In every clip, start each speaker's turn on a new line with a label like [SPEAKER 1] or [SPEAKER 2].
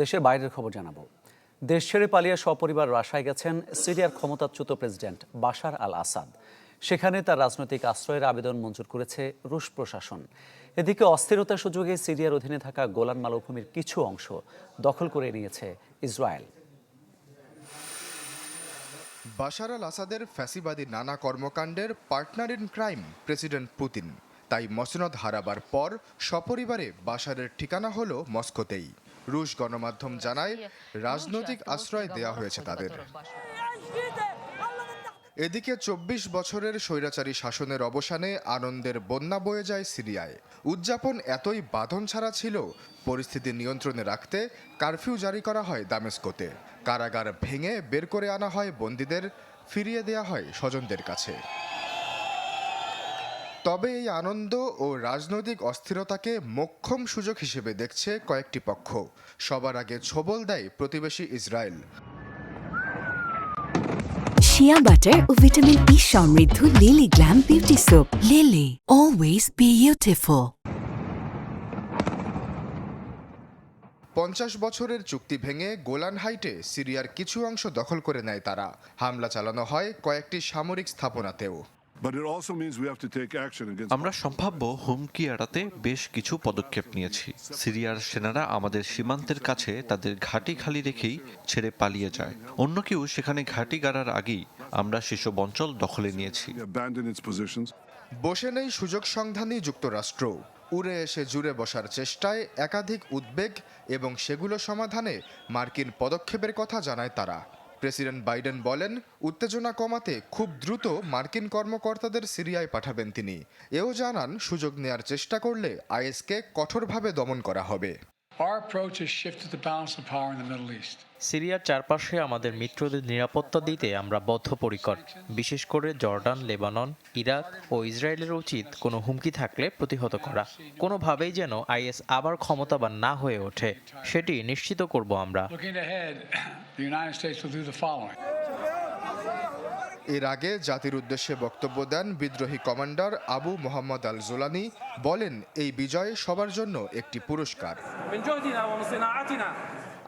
[SPEAKER 1] দেশের বাইরের খবর জানাব। দেশ ছেড়ে পালিয়ে সপরিবার রাশায় গেছেন সিরিয়ার ক্ষমতাচ্যুত প্রেসিডেন্ট বাশার আল আসাদ সেখানে তার রাজনৈতিক আশ্রয়ের আবেদন মঞ্জুর করেছে রুশ প্রশাসন। এদিকে অস্থিরতার সুযোগে সিরিয়ার অধীনে থাকা গোলান মালভূমির কিছু অংশ দখল করে নিয়েছে ইসরায়েল।
[SPEAKER 2] বাশার আল আসাদের ফ্যাসিবাদী নানা কর্মকাণ্ডের partner in crime president Putin. তাই মসনদ হারাবার পর সপরিবারে বাশারের ঠিকানা হলো মস্কোতেই। রুশ গণমাধ্যম জানায়, রাজনৈতিক আশ্রয় দেওয়া হয়েছে তাদের। এদিকে চব্বিশ বছরের স্বৈরাচারী শাসনের অবসানে আনন্দের বন্যা বয়ে যায় সিরিয়ায়। উদযাপন এতই বাঁধন ছাড়া ছিল, পরিস্থিতি নিয়ন্ত্রণে রাখতে কারফিউ জারি করা হয় দামেস্কোতে। কারাগার ভেঙে বের করে আনা হয় বন্দীদের, ফিরিয়ে দেয়া হয় স্বজনদের কাছে। তবে এই আনন্দ ও রাজনৈতিক অস্থিরতাকে মোক্ষম সুযোগ হিসেবে দেখছে কয়েকটি পক্ষ। সবার আগে ছোবল দেয় প্রতিবেশী ইসরায়েল।
[SPEAKER 3] শিয়া বাটার ও ভিটামিন ই সমৃদ্ধ Lily glam beauty soap Lily always beautiful
[SPEAKER 2] পঞ্চাশ বছরের চুক্তি ভেঙে গোলান হাইটে সিরিয়ার কিছু অংশ দখল করে নেয় তারা। হামলা চালানো হয় কয়েকটি সামরিক স্থাপনাতেও।
[SPEAKER 4] আমরা সম্ভাব্য হুমকি এড়াতে বেশ কিছু পদক্ষেপ নিয়েছি। সিরিয়ার সেনারা আমাদের সীমান্তের কাছে তাদের ঘাঁটি খালি রেখেই ছেড়ে পালিয়ে যায়। অন্য কেউ সেখানে ঘাঁটি গাড়ার আগেই আমরা সেসব অঞ্চল দখলে নিয়েছি।
[SPEAKER 2] বসে নেই সুযোগ সন্ধানী যুক্তরাষ্ট্র। উড়ে এসে জুড়ে বসার চেষ্টায় একাধিক উদ্বেগ এবং সেগুলো সমাধানে মার্কিন পদক্ষেপের কথা জানায় তারা। প্রেসিডেন্ট বাইডেন বলেন, উত্তেজনা কমাতে খুব দ্রুত মার্কিন কর্মকর্তাদের সিরিয়ায় পাঠাবেন তিনি। এও জানান, সুযোগ নেয়ার চেষ্টা করলে আইএসকে কঠোরভাবে দমন করা হবে।
[SPEAKER 5] Our approach has shifted the balance of power in the Middle East.
[SPEAKER 6] সিরিয়ার চারপাশে আমাদের মিত্রদের নিরাপত্তা দিতে আমরা বদ্ধপরিকর। বিশেষ করে জর্ডান লেবানন ইরাক ও ইসরায়েলের উচিত কোনো হুমকি থাকলে প্রতিহত করা। কোনোভাবেই যেন আইএস আবার ক্ষমতাবান না হয়ে ওঠে সেটি নিশ্চিত করব আমরা।
[SPEAKER 2] এর আগে জাতির উদ্দেশ্যে বক্তব্য দেন বিদ্রোহী commander Abu Mohammad al Jolani বলেন এই বিজয় সবার জন্য একটি পুরস্কার।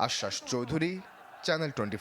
[SPEAKER 2] আশ্বাস চৌধুরী চ্যানেল টোয়েন্টি